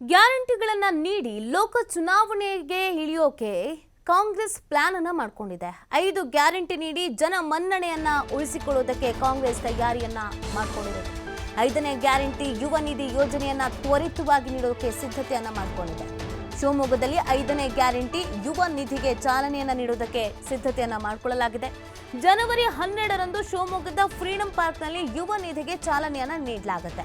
ಗ್ಯಾರಂಟಿಗಳನ್ನ ನೀಡಿ ಲೋಕ ಚುನಾವಣೆಗೆ ಇಳಿಯೋಕೆ ಕಾಂಗ್ರೆಸ್ ಪ್ಲಾನ್ ಅನ್ನ ಮಾಡ್ಕೊಂಡಿದೆ. ಐದು ಗ್ಯಾರಂಟಿ ನೀಡಿ ಜನ ಮನ್ನಣೆಯನ್ನ ಉಳಿಸಿಕೊಳ್ಳುವುದಕ್ಕೆ ಕಾಂಗ್ರೆಸ್ ತಯಾರಿಯನ್ನ ಮಾಡ್ಕೊಂಡಿದೆ. ಐದನೇ ಗ್ಯಾರಂಟಿ ಯುವ ನಿಧಿ ಯೋಜನೆಯನ್ನ ತ್ವರಿತವಾಗಿ ನೀಡೋಕೆ ಸಿದ್ಧತೆಯನ್ನ ಮಾಡಿಕೊಂಡಿದೆ. ಶಿವಮೊಗ್ಗದಲ್ಲಿ ಐದನೇ ಗ್ಯಾರಂಟಿ ಯುವ ನಿಧಿಗೆ ಚಾಲನೆಯನ್ನ ನೀಡುವುದಕ್ಕೆ ಸಿದ್ಧತೆಯನ್ನ ಮಾಡಿಕೊಳ್ಳಲಾಗಿದೆ. ಜನವರಿ ಹನ್ನೆರಡರಂದು ಶಿವಮೊಗ್ಗದ ಫ್ರೀಡಂ ಪಾರ್ಕ್ನಲ್ಲಿ ಯುವ ನಿಧಿಗೆ ಚಾಲನೆಯನ್ನ ನೀಡಲಾಗುತ್ತೆ.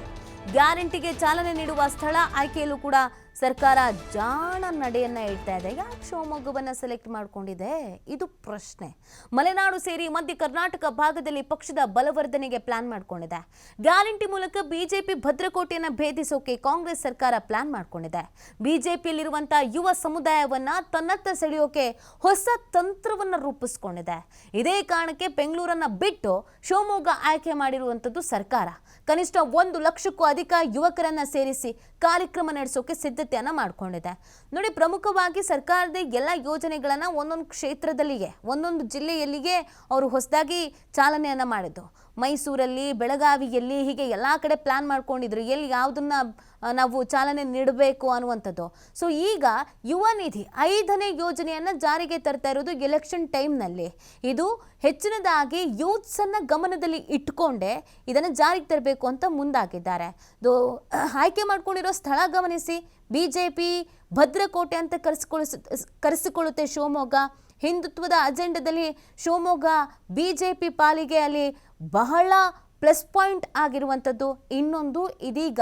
ಗ್ಯಾರಂಟಿಗೆ ಚಾಲನೆ ನೀಡುವ ಸ್ಥಳ ಆಯ್ಕೆಯಲ್ಲೂ ಕೂಡ ಸರ್ಕಾರ ಜಾಣ ನಡೆಯನ್ನ ಇಡ್ತಾ ಇದೆ. ಯಾಕೆ ಶಿವಮೊಗ್ಗವನ್ನ ಸೆಲೆಕ್ಟ್ ಮಾಡ್ಕೊಂಡಿದೆ. ಇದು ಪ್ರಶ್ನೆ. ಮಲೆನಾಡು ಸೇರಿ ಮಧ್ಯ ಕರ್ನಾಟಕ ಭಾಗದಲ್ಲಿ ಪಕ್ಷದ ಬಲವರ್ಧನೆಗೆ ಪ್ಲಾನ್ ಮಾಡಿಕೊಂಡಿದೆ. ಗ್ಯಾರಂಟಿ ಮೂಲಕ ಬಿಜೆಪಿ ಭದ್ರಕೋಟೆಯನ್ನು ಭೇದಿಸೋಕೆ ಕಾಂಗ್ರೆಸ್ ಸರ್ಕಾರ ಪ್ಲಾನ್ ಮಾಡ್ಕೊಂಡಿದೆ. ಬಿಜೆಪಿಯಲ್ಲಿರುವಂತಹ ಯುವ ಸಮುದಾಯವನ್ನ ತನ್ನತ್ತ ಸೆಳೆಯೋಕೆ ಹೊಸ ತಂತ್ರವನ್ನ ರೂಪಿಸ್ಕೊಂಡಿದೆ. ಇದೇ ಕಾರಣಕ್ಕೆ ಬೆಂಗಳೂರನ್ನ ಬಿಟ್ಟು ಶಿವಮೊಗ್ಗ ಆಯ್ಕೆ ಮಾಡಿರುವಂಥದ್ದು ಸರ್ಕಾರ. ಕನಿಷ್ಠ ಒಂದು ಲಕ್ಷಕ್ಕೂ ಅಧಿಕ ಯುವಕರನ್ನ ಸೇರಿಸಿ ಕಾರ್ಯಕ್ರಮ ನಡೆಸೋಕೆ ಸಿದ್ಧತೆಯನ್ನ ಮಾಡ್ಕೊಂಡಿದೆ. ನೋಡಿ, ಪ್ರಮುಖವಾಗಿ ಸರ್ಕಾರದ ಎಲ್ಲ ಯೋಜನೆಗಳನ್ನು ಒಂದೊಂದು ಕ್ಷೇತ್ರದಲ್ಲಿಗೆ ಒಂದೊಂದು ಜಿಲ್ಲೆಯಲ್ಲಿಗೆ ಅವರು ಹೊಸದಾಗಿ ಚಾಲನೆಯನ್ನು ಮಾಡಿದ್ದು. ಮೈಸೂರಲ್ಲಿ, ಬೆಳಗಾವಿಯಲ್ಲಿ ಹೀಗೆ ಎಲ್ಲ ಕಡೆ ಪ್ಲಾನ್ ಮಾಡ್ಕೊಂಡಿದ್ರು. ಎಲ್ಲಿ ಯಾವುದನ್ನ ನಾವು ಚಾಲನೆ ನೀಡಬೇಕು ಅನ್ನುವಂಥದ್ದು. ಸೊ ಈಗ ಯುವ ನಿಧಿ ಐದನೇ ಯೋಜನೆಯನ್ನ ಜಾರಿಗೆ ತರ್ತಾ ಇರೋದು ಎಲೆಕ್ಷನ್ ಟೈಮ್ನಲ್ಲಿ ಇದು ಹೆಚ್ಚಿನದಾಗಿ ಯೂತ್ಸ್ ಅನ್ನ ಗಮನದಲ್ಲಿ ಇಟ್ಕೊಂಡೆ ಇದನ್ನು ಜಾರಿಗೆ ತರಬೇಕು ಅಂತ ಮುಂದಾಗಿದ್ದಾರೆ. ಆಯ್ಕೆ ಮಾಡ್ಕೊಂಡಿರೋ ಸ್ಥಳ ಗಮನಿಸಿ. ಬಿಜೆಪಿ ಭದ್ರಕೋಟೆ ಅಂತ ಕರೆಸಿಕೊಳ್ಳಿಸ ಕರೆಸಿಕೊಳ್ಳುತ್ತೆ ಶಿವಮೊಗ್ಗ. ಹಿಂದುತ್ವದ ಅಜೆಂಡದಲ್ಲಿ ಶಿವಮೊಗ್ಗ ಬಿ ಜೆ ಪಿ ಪಾಲಿಗೆ ಅಲ್ಲಿ ಬಹಳ ಪ್ಲಸ್ ಪಾಯಿಂಟ್ ಆಗಿರುವಂಥದ್ದು. ಇನ್ನೊಂದು ಇದೀಗ.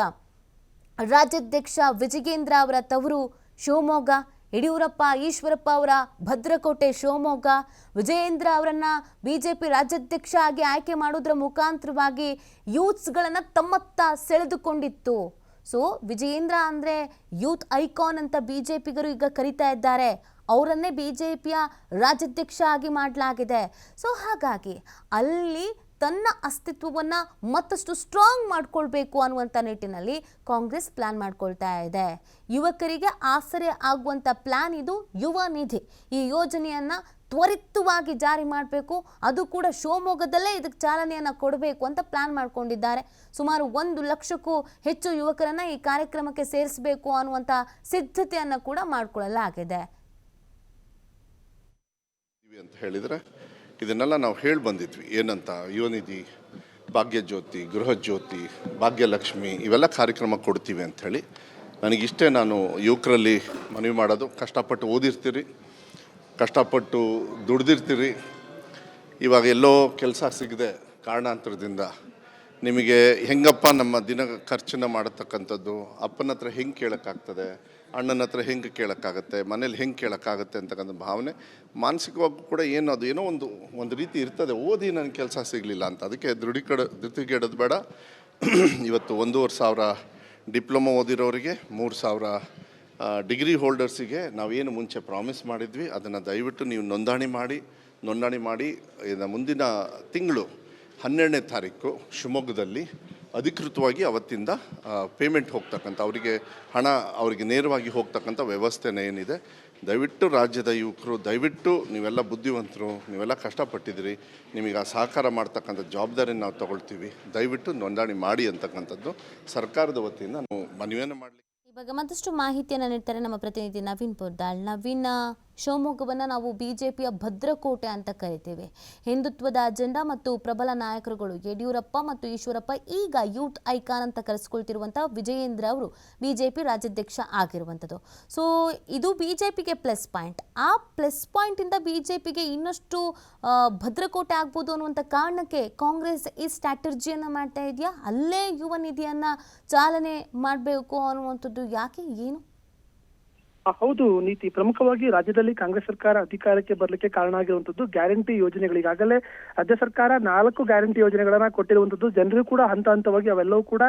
ರಾಜ್ಯಾಧ್ಯಕ್ಷ ವಿಜಯೇಂದ್ರ ಅವರ ತವರು ಶಿವಮೊಗ್ಗ, ಯಡಿಯೂರಪ್ಪ, ಈಶ್ವರಪ್ಪ ಅವರ ಭದ್ರಕೋಟೆ ಶಿವಮೊಗ್ಗ. ವಿಜಯೇಂದ್ರ ಅವರನ್ನು ಬಿ ಜೆ ಪಿ ರಾಜ್ಯಾಧ್ಯಕ್ಷ ಆಗಿ ಆಯ್ಕೆ ಮಾಡೋದ್ರ ಮುಖಾಂತರವಾಗಿ ಯೂತ್ಸ್ಗಳನ್ನು ತಮ್ಮತ್ತ ಸೆಳೆದುಕೊಂಡಿತ್ತು. ಸೊ ವಿಜಯೇಂದ್ರ ಅಂದರೆ ಯೂತ್ ಐಕಾನ್ ಅಂತ ಬಿ ಜೆ ಪಿಗರು ಈಗ ಕರಿತಾ ಇದ್ದಾರೆ. ಅವರನ್ನೇ ಬಿ ಜೆ ಪಿಯ ರಾಜ್ಯಾಧ್ಯಕ್ಷ ಆಗಿ ಮಾಡಲಾಗಿದೆ. ಸೊ ಹಾಗಾಗಿ ಅಲ್ಲಿ ತನ್ನ ಅಸ್ತಿತ್ವವನ್ನು ಮತ್ತಷ್ಟು ಸ್ಟ್ರಾಂಗ್ ಮಾಡಿಕೊಳ್ಬೇಕು ಅನ್ನುವಂಥ ನಿಟ್ಟಿನಲ್ಲಿ ಕಾಂಗ್ರೆಸ್ ಪ್ಲಾನ್ ಮಾಡ್ಕೊಳ್ತಾ ಇದೆ. ಯುವಕರಿಗೆ ಆಸರೆ ಆಗುವಂಥ ಪ್ಲಾನ್ ಇದು ಯುವ ನಿಧಿ. ಈ ಯೋಜನೆಯನ್ನು ತ್ವರಿತವಾಗಿ ಜಾರಿ ಮಾಡಬೇಕು. ಅದು ಕೂಡ ಶಿವಮೊಗ್ಗದಲ್ಲೇ ಇದಕ್ಕೆ ಚಾಲನೆಯನ್ನು ಕೊಡಬೇಕು ಅಂತ ಪ್ಲಾನ್ ಮಾಡ್ಕೊಂಡಿದ್ದಾರೆ. ಸುಮಾರು ಒಂದು ಲಕ್ಷಕ್ಕೂ ಹೆಚ್ಚು ಯುವಕರನ್ನು ಈ ಕಾರ್ಯಕ್ರಮಕ್ಕೆ ಸೇರಿಸಬೇಕು ಅನ್ನುವಂಥ ಸಿದ್ಧತೆಯನ್ನು ಕೂಡ ಮಾಡಿಕೊಳ್ಳಲಾಗಿದೆ. ಅಂತ ಹೇಳಿದರೆ ಇದನ್ನೆಲ್ಲ ನಾವು ಹೇಳಿ ಬಂದಿದ್ವಿ. ಏನಂತ? ಯುವನಿಧಿ, ಭಾಗ್ಯಜ್ಯೋತಿ, ಗೃಹಜ್ಯೋತಿ, ಭಾಗ್ಯಲಕ್ಷ್ಮಿ ಇವೆಲ್ಲ ಕಾರ್ಯಕ್ರಮ ಕೊಡ್ತೀವಿ ಅಂಥೇಳಿ ನನಗಿಷ್ಟೇ ನಾನು ಯುವಕರಲ್ಲಿ ಮನವಿ ಮಾಡೋದು. ಕಷ್ಟಪಟ್ಟು ಓದಿರ್ತೀರಿ. ಕಷ್ಟಪಟ್ಟು ದುಡ್ದಿರ್ತೀರಿ. ಇವಾಗ ಎಲ್ಲೋ ಕೆಲಸ ಸಿಗದೆ ಕಾರಣಾಂತರದಿಂದ ನಿಮಗೆ ಹೆಂಗಪ್ಪ ನಮ್ಮ ದಿನ ಖರ್ಚನ್ನು ಮಾಡತಕ್ಕಂಥದ್ದು? ಅಪ್ಪನ ಹತ್ರ ಹೆಂಗೆ ಕೇಳೋಕ್ಕಾಗ್ತದೆ? ಅಣ್ಣನ ಹತ್ರ ಹೆಂಗೆ ಕೇಳೋಕ್ಕಾಗತ್ತೆ? ಮನೇಲಿ ಹೆಂಗೆ ಕೇಳೋಕ್ಕಾಗತ್ತೆ ಅಂತಕ್ಕಂಥ ಭಾವನೆ ಮಾನಸಿಕವಾಗಿ ಕೂಡ ಏನು ಅದು ಏನೋ ಒಂದು ಒಂದು ರೀತಿ ಇರ್ತದೆ. ಓದಿ ನನಗೆ ಕೆಲಸ ಸಿಗಲಿಲ್ಲ ಅಂತ. ಅದಕ್ಕೆ ದೃಢೀಕರ ಧೃತಿಗೆಡೋದು ಬೇಡ. ಇವತ್ತು ಒಂದೂವರೆ ಸಾವಿರ ಡಿಪ್ಲೊಮೊ ಓದಿರೋರಿಗೆ ಮೂರು ಸಾವಿರ ಡಿಗ್ರಿ ಹೋಲ್ಡರ್ಸಿಗೆ ನಾವೇನು ಮುಂಚೆ ಪ್ರಾಮಿಸ್ ಮಾಡಿದ್ವಿ, ಅದನ್ನು ದಯವಿಟ್ಟು ನೀವು ನೋಂದಣಿ ಮಾಡಿ ನೋಂದಣಿ ಮಾಡಿ ಇದನ್ನು ಮುಂದಿನ ತಿಂಗಳು ಹನ್ನೆರಡನೇ ತಾರೀಕು ಶಿವಮೊಗ್ಗದಲ್ಲಿ ಅಧಿಕೃತವಾಗಿ ಅವತ್ತಿಂದ ಪೇಮೆಂಟ್ ಹೋಗ್ತಕ್ಕಂಥ, ಅವರಿಗೆ ಹಣ ಅವರಿಗೆ ನೇರವಾಗಿ ಹೋಗ್ತಕ್ಕಂಥ ವ್ಯವಸ್ಥೆನೇ ಏನಿದೆ. ದಯವಿಟ್ಟು ರಾಜ್ಯದ ಯುವಕರು, ದಯವಿಟ್ಟು ನೀವೆಲ್ಲ ಬುದ್ಧಿವಂತರು, ನೀವೆಲ್ಲ ಕಷ್ಟಪಟ್ಟಿದ್ದೀರಿ, ನಿಮಗೆ ಆ ಸಹಕಾರ ಮಾಡ್ತಕ್ಕಂಥ ಜವಾಬ್ದಾರಿಯನ್ನು ನಾವು ತಗೊಳ್ತೀವಿ. ದಯವಿಟ್ಟು ನೋಂದಣಿ ಮಾಡಿ ಅಂತಕ್ಕಂಥದ್ದು ಸರ್ಕಾರದ ವತಿಯಿಂದ ನಾವು ಮನವಿಯನ್ನು ಮಾಡಲಿ ಇವಾಗ ಮತ್ತಷ್ಟು ಮಾಹಿತಿಯನ್ನು ನೀಡ್ತಾರೆ ನಮ್ಮ ಪ್ರತಿನಿಧಿ ನವೀನ್ ಪುರ್ದಾಳ್. ನವೀನ್ ಶಿವಮೊಗ್ಗವನ್ನು ನಾವು ಬಿಜೆಪಿಯ ಭದ್ರಕೋಟೆ ಅಂತ ಕರಿತೇವೆ. ಹಿಂದುತ್ವದ ಅಜೆಂಡಾ ಮತ್ತು ಪ್ರಬಲ ನಾಯಕರುಗಳು ಯಡಿಯೂರಪ್ಪ ಮತ್ತು ಈಶ್ವರಪ್ಪ ಈಗ ಯೂತ್ ಐಕಾನ್ ಅಂತ ಕರೆಸ್ಕೊಳ್ತಿರುವಂಥ ವಿಜಯೇಂದ್ರ ಅವರು ಬಿಜೆಪಿ ರಾಜ್ಯಾಧ್ಯಕ್ಷ ಆಗಿರುವಂಥದ್ದು ಸೊ ಇದು ಬಿಜೆಪಿಗೆ ಪ್ಲಸ್ ಪಾಯಿಂಟ್ ಆ ಪ್ಲಸ್ ಪಾಯಿಂಟಿಂದ ಬಿಜೆಪಿಗೆ ಇನ್ನಷ್ಟು ಭದ್ರಕೋಟೆ ಆಗ್ಬೋದು ಅನ್ನುವಂಥ ಕಾರಣಕ್ಕೆ ಕಾಂಗ್ರೆಸ್ ಈ ಸ್ಟ್ರಾಟರ್ಜಿಯನ್ನು ಮಾಡ್ತಾ ಇದೆಯಾ? ಅಲ್ಲೇ ಯುವ ನಿಧಿಯನ್ನು ಚಾಲನೆ ಮಾಡಬೇಕು ಅನ್ನುವಂಥದ್ದು ಯಾಕೆ? ಏನು? ಹೌದು ನೀತಿ. ಪ್ರಮುಖವಾಗಿ ರಾಜ್ಯದಲ್ಲಿ ಕಾಂಗ್ರೆಸ್ ಸರ್ಕಾರ ಅಧಿಕಾರಕ್ಕೆ ಬರಲಿಕ್ಕೆ ಕಾರಣ ಆಗಿರುವಂತದ್ದು ಗ್ಯಾರಂಟಿ ಯೋಜನೆಗಳು ಈಗಾಗಲೇ ರಾಜ್ಯ ಸರ್ಕಾರ ನಾಲ್ಕು ಗ್ಯಾರಂಟಿ ಯೋಜನೆಗಳನ್ನ ಕೊಟ್ಟಿರುವಂತದ್ದು ಜನರಿಗೂ ಕೂಡ ಹಂತ ಹಂತವಾಗಿ ಅವೆಲ್ಲವೂ ಕೂಡ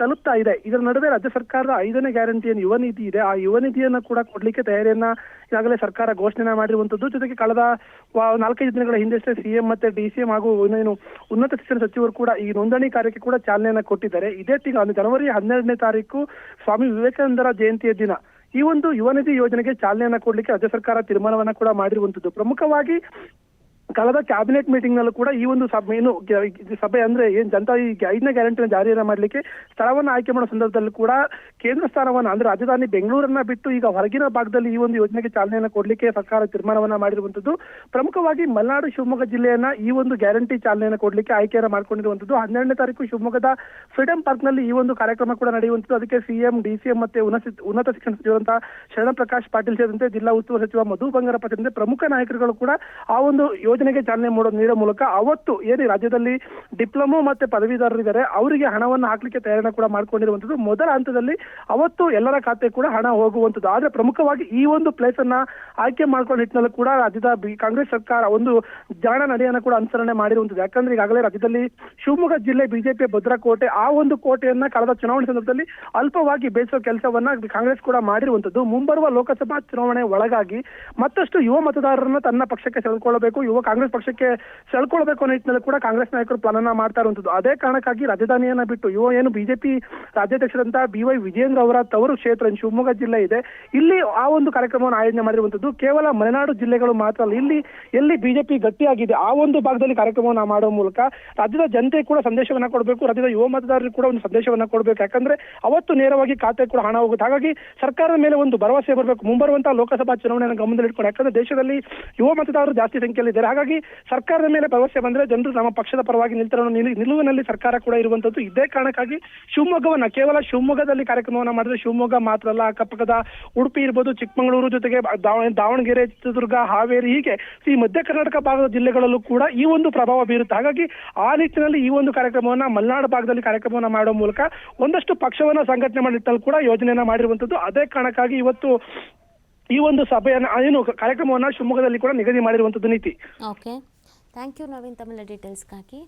ತಲುಪ್ತಾ ಇದೆ. ಇದರ ನಡುವೆ ರಾಜ್ಯ ಸರ್ಕಾರದ ಐದನೇ ಗ್ಯಾರಂಟಿ ಏನು ಯುವ ನೀತಿ ಇದೆ. ಆ ಯುವ ನಿಧಿಯನ್ನ ಕೂಡ ಕೊಡ್ಲಿಕ್ಕೆ ತಯಾರಿಯನ್ನ ಈಗಾಗಲೇ ಸರ್ಕಾರ ಘೋಷಣೆ ಮಾಡಿರುವಂತದ್ದು ಜೊತೆಗೆ ಕಳೆದ ನಾಲ್ಕೈದು ದಿನಗಳ ಹಿಂದೆಷ್ಟೇ ಸಿಎಂ ಮತ್ತೆ ಡಿಸಿಎಂ ಹಾಗೂ ಇನ್ನೇನು ಉನ್ನತ ಶಿಕ್ಷಣ ಸಚಿವರು ಕೂಡ ಈ ನೋಂದಣಿ ಕಾರ್ಯಕ್ಕೆ ಕೂಡ ಚಾಲನೆಯನ್ನ ಕೊಟ್ಟಿದ್ದಾರೆ. ಇದೇ ತಿಂಗಳು ಜನವರಿ ಹನ್ನೆರಡನೇ ತಾರೀಕು ಸ್ವಾಮಿ ವಿವೇಕಾನಂದರ ಜಯಂತಿಯ ದಿನ. ಈ ಒಂದು ಯುವ ನಿಧಿ ಯೋಜನೆಗೆ ಚಾಲನೆಯನ್ನ ಕೊಡ್ಲಿಕ್ಕೆ ರಾಜ್ಯ ಸರ್ಕಾರ ತೀರ್ಮಾನವನ್ನ ಕೂಡ ಮಾಡಿರುವಂತದ್ದು. ಪ್ರಮುಖವಾಗಿ ಕಳೆದ ಕ್ಯಾಬಿನೆಟ್ ಮೀಟಿಂಗ್ ನಲ್ಲೂ ಕೂಡ ಈ ಒಂದು ಸಭೆ ಏನು ಸಭೆ ಅಂದ್ರೆ ಏನ್ ಜನತಾ ಈ ಐದನೇ ಗ್ಯಾರಂಟಿನ ಜಾರಿಯನ್ನ ಮಾಡ್ಲಿಕ್ಕೆ ಸ್ಥಳವನ್ನು ಆಯ್ಕೆ ಮಾಡೋ ಸಂದರ್ಭದಲ್ಲಿ ಕೂಡ ಕೇಂದ್ರ ಸ್ಥಾನವನ್ನು ಅಂದ್ರೆ ರಾಜಧಾನಿ ಬೆಂಗಳೂರನ್ನ ಬಿಟ್ಟು ಈಗ ಹೊರಗಿನ ಭಾಗದಲ್ಲಿ ಈ ಒಂದು ಯೋಜನೆಗೆ ಚಾಲನೆಯನ್ನು ಕೊಡ್ಲಿಕ್ಕೆ ಸರ್ಕಾರ ತೀರ್ಮಾನವನ್ನ ಮಾಡಿರುವಂತದ್ದು ಪ್ರಮುಖವಾಗಿ ಮಲೆನಾಡು ಶಿವಮೊಗ್ಗ ಜಿಲ್ಲೆಯನ್ನ ಈ ಒಂದು ಗ್ಯಾರಂಟಿ ಚಾಲನೆಯನ್ನು ಕೊಡ್ಲಿಕ್ಕೆ ಆಯ್ಕೆಯನ್ನು ಮಾಡ್ಕೊಂಡಿರುವಂತದ್ದು ಹನ್ನೆರಡನೇ ತಾರೀಕು ಶಿವಮೊಗ್ಗದ ಫ್ರೀಡಂ ಪಾರ್ಕ್ನಲ್ಲಿ ಈ ಒಂದು ಕಾರ್ಯಕ್ರಮ ಕೂಡ ನಡೆಯುವಂತದ್ದು ಅದಕ್ಕೆ ಸಿಎಂ, ಡಿಸಿಎಂ ಮತ್ತೆ ಉನ್ನತ ಶಿಕ್ಷಣ ಸಚಿವರಂತಹ ಶರಣ ಪ್ರಕಾಶ್ ಪಾಟೀಲ್ ಸೇರಿದಂತೆ ಜಿಲ್ಲಾ ಉಸ್ತುವಾರಿ ಸಚಿವ ಮಧು ಬಂಗಾರಪ್ಪ ಸೇರಿದಂತೆ ಪ್ರಮುಖ ನಾಯಕರುಗಳು ಕೂಡ ಆ ಒಂದು ಯೋಜನೆಗೆ ಚಾಲನೆ ನೀಡೋ ಮೂಲಕ ಅವತ್ತು ಏನು ರಾಜ್ಯದಲ್ಲಿ ಡಿಪ್ಲೊಮೊ ಮತ್ತೆ ಪದವೀಧರರಿದ್ದಾರೆ ಅವರಿಗೆ ಹಣವನ್ನು ಹಾಕ್ಲಿಕ್ಕೆ ತಯಾರಿನ ಕೂಡ ಮಾಡ್ಕೊಂಡಿರುವಂತದ್ದು ಮೊದಲ ಹಂತದಲ್ಲಿ ಅವತ್ತು ಎಲ್ಲರ ಖಾತೆ ಕೂಡ ಹಣ ಹೋಗುವಂತದ್ದು ಆದ್ರೆ ಪ್ರಮುಖವಾಗಿ ಈ ಒಂದು ಪ್ಲೇಸ್ ಅನ್ನ ಆಯ್ಕೆ ಮಾಡ್ಕೊಂಡ ನಿಟ್ಟಿನಲ್ಲಿ ಕೂಡ ರಾಜ್ಯದ ಕಾಂಗ್ರೆಸ್ ಸರ್ಕಾರ ಒಂದು ಜಾಣ ನಡೆಯನ್ನು ಕೂಡ ಅನುಸರಣೆ ಮಾಡಿರುವಂತದ್ದು ಯಾಕಂದ್ರೆ ಈಗಾಗಲೇ ರಾಜ್ಯದಲ್ಲಿ ಶಿವಮೊಗ್ಗ ಜಿಲ್ಲೆ ಬಿಜೆಪಿ ಭದ್ರಕೋಟೆ ಆ ಒಂದು ಕೋಟೆಯನ್ನ ಕಳೆದ ಚುನಾವಣೆ ಸಂದರ್ಭದಲ್ಲಿ ಅಲ್ಪವಾಗಿ ಬೇಸೋ ಕೆಲಸವನ್ನ ಕಾಂಗ್ರೆಸ್ ಕೂಡ ಮಾಡಿರುವಂತದ್ದು ಮುಂಬರುವ ಲೋಕಸಭಾ ಚುನಾವಣೆ ಒಳಗಾಗಿ ಮತ್ತಷ್ಟು ಯುವ ಮತದಾರರನ್ನ ತನ್ನ ಪಕ್ಷಕ್ಕೆ ಸೆಳೆದುಕೊಳ್ಳಬೇಕು. ಯುವ ಕಾಂಗ್ರೆಸ್ ಪಕ್ಷಕ್ಕೆ ಸೆಳ್ಕೊಳ್ಬೇಕು ಅನ್ನೋ ನಿಟ್ಟಿನಲ್ಲಿ ಕೂಡ ಕಾಂಗ್ರೆಸ್ ನಾಯಕರು ಪ್ಲಾನ್ ಮಾಡ್ತಾ ಇರುವಂತದ್ದು. ಅದೇ ಕಾರಣಕ್ಕಾಗಿ ರಾಜಧಾನಿಯನ್ನ ಬಿಟ್ಟು ಯುವ ಏನು ಬಿಜೆಪಿ ರಾಜ್ಯಾಧ್ಯಕ್ಷರಂತ ಬಿ ವೈ ವಿಜೇಂದ್ರ ಅವರ ತವರು ಕ್ಷೇತ್ರ ಶಿವಮೊಗ್ಗ ಜಿಲ್ಲೆ ಇದೆ. ಇಲ್ಲಿ ಆ ಒಂದು ಕಾರ್ಯಕ್ರಮವನ್ನು ಆಯೋಜನೆ ಮಾಡಿರುವಂತದ್ದು. ಕೇವಲ ಮಲೆನಾಡು ಜಿಲ್ಲೆಗಳು ಮಾತ್ರ ಅಲ್ಲ, ಇಲ್ಲಿ, ಎಲ್ಲಿ ಬಿಜೆಪಿ ಗಟ್ಟಿಯಾಗಿದೆ, ಆ ಒಂದು ಭಾಗದಲ್ಲಿ ಕಾರ್ಯಕ್ರಮವನ್ನು ಮಾಡುವ ಮೂಲಕ ರಾಜ್ಯದ ಜನತೆ ಕೂಡ ಸಂದೇಶವನ್ನ ಕೊಡಬೇಕು, ರಾಜ್ಯದ ಯುವ ಮತದಾರರಿಗೆ ಕೂಡ ಒಂದು ಸಂದೇಶವನ್ನ ಕೊಡಬೇಕು. ಯಾಕಂದ್ರೆ ಅವತ್ತು ನೇರವಾಗಿ ಖಾತೆ ಕೂಡ ಹಣ ಹೋಗುತ್ತೆ. ಹಾಗಾಗಿ ಸರ್ಕಾರದ ಮೇಲೆ ಒಂದು ಭರವಸೆ ಬರಬೇಕು. ಮುಂಬರುವಂತಹ ಲೋಕಸಭಾ ಚುನಾವಣೆಯನ್ನು ಗಮನದಲ್ಲಿ ಇಟ್ಕೊಂಡು ಯಾಕಂದ್ರೆ ದೇಶದಲ್ಲಿ ಯುವ ಮತದಾರರು ಜಾಸ್ತಿ ಸಂಖ್ಯೆಯಲ್ಲಿ ಇದ್ದಾರೆ ಹಾಗಾಗಿ ಸರ್ಕಾರದ ಮೇಲೆ ಭರವಸೆ ಬಂದ್ರೆ ಜನರು ನಮ್ಮ ಪಕ್ಷದ ಪರವಾಗಿ ನಿಲ್ತಾರೆ ನಿಲು- ನಿಲುವಿನಲ್ಲಿ ಸರ್ಕಾರ ಕೂಡ ಇರುವಂತದ್ದು ಇದೇ ಕಾರಣಕ್ಕಾಗಿ ಶಿವಮೊಗ್ಗವನ್ನ, ಕೇವಲ ಶಿವಮೊಗ್ಗದಲ್ಲಿ ಕಾರ್ಯಕ್ರಮವನ್ನ ಮಾಡಿದ್ರೆ ಶಿವಮೊಗ್ಗ ಮಾತ್ರ ಅಲ್ಲ, ಅಕ್ಕಪಕ್ಕದ ಉಡುಪಿ ಇರ್ಬೋದು, ಚಿಕ್ಕಮಗಳೂರು ಜೊತೆಗೆ ದಾವ- ದಾವಣಗೆರೆ, ಚಿತ್ರದುರ್ಗ, ಹಾವೇರಿ, ಹೀಗೆ ಈ ಮಧ್ಯ ಕರ್ನಾಟಕ ಭಾಗದ ಜಿಲ್ಲೆಗಳಲ್ಲೂ ಕೂಡ ಈ ಒಂದು ಪ್ರಭಾವ ಬೀರುತ್ತೆ. ಹಾಗಾಗಿ ಆ ನಿಟ್ಟಿನಲ್ಲಿ ಈ ಒಂದು ಕಾರ್ಯಕ್ರಮವನ್ನ, ಮಲೆನಾಡು ಭಾಗದಲ್ಲಿ ಕಾರ್ಯಕ್ರಮವನ್ನ ಮಾಡುವ ಮೂಲಕ ಒಂದಷ್ಟು ಪಕ್ಷವನ್ನ ಸಂಘಟನೆ ಮಾಡಿಟ್ಟಲ್ಲಿ ಕೂಡ ಯೋಜನೆಯನ್ನ ಮಾಡಿರುವಂತದ್ದು ಅದೇ ಕಾರಣಕ್ಕಾಗಿ ಇವತ್ತು ಈ ಒಂದು ಸಭೆಯನ್ನ, ಏನು ಕಾರ್ಯಕ್ರಮವನ್ನ ಶಿವಮೊಗ್ಗದಲ್ಲಿ ಕೂಡ ನಿಗದಿ ಮಾಡಿರುವಂತದ್ದು ನೀತಿ. Okay thank you Naveen details ಡೀಟೇಲ್ಸ್ಗಾಗಿ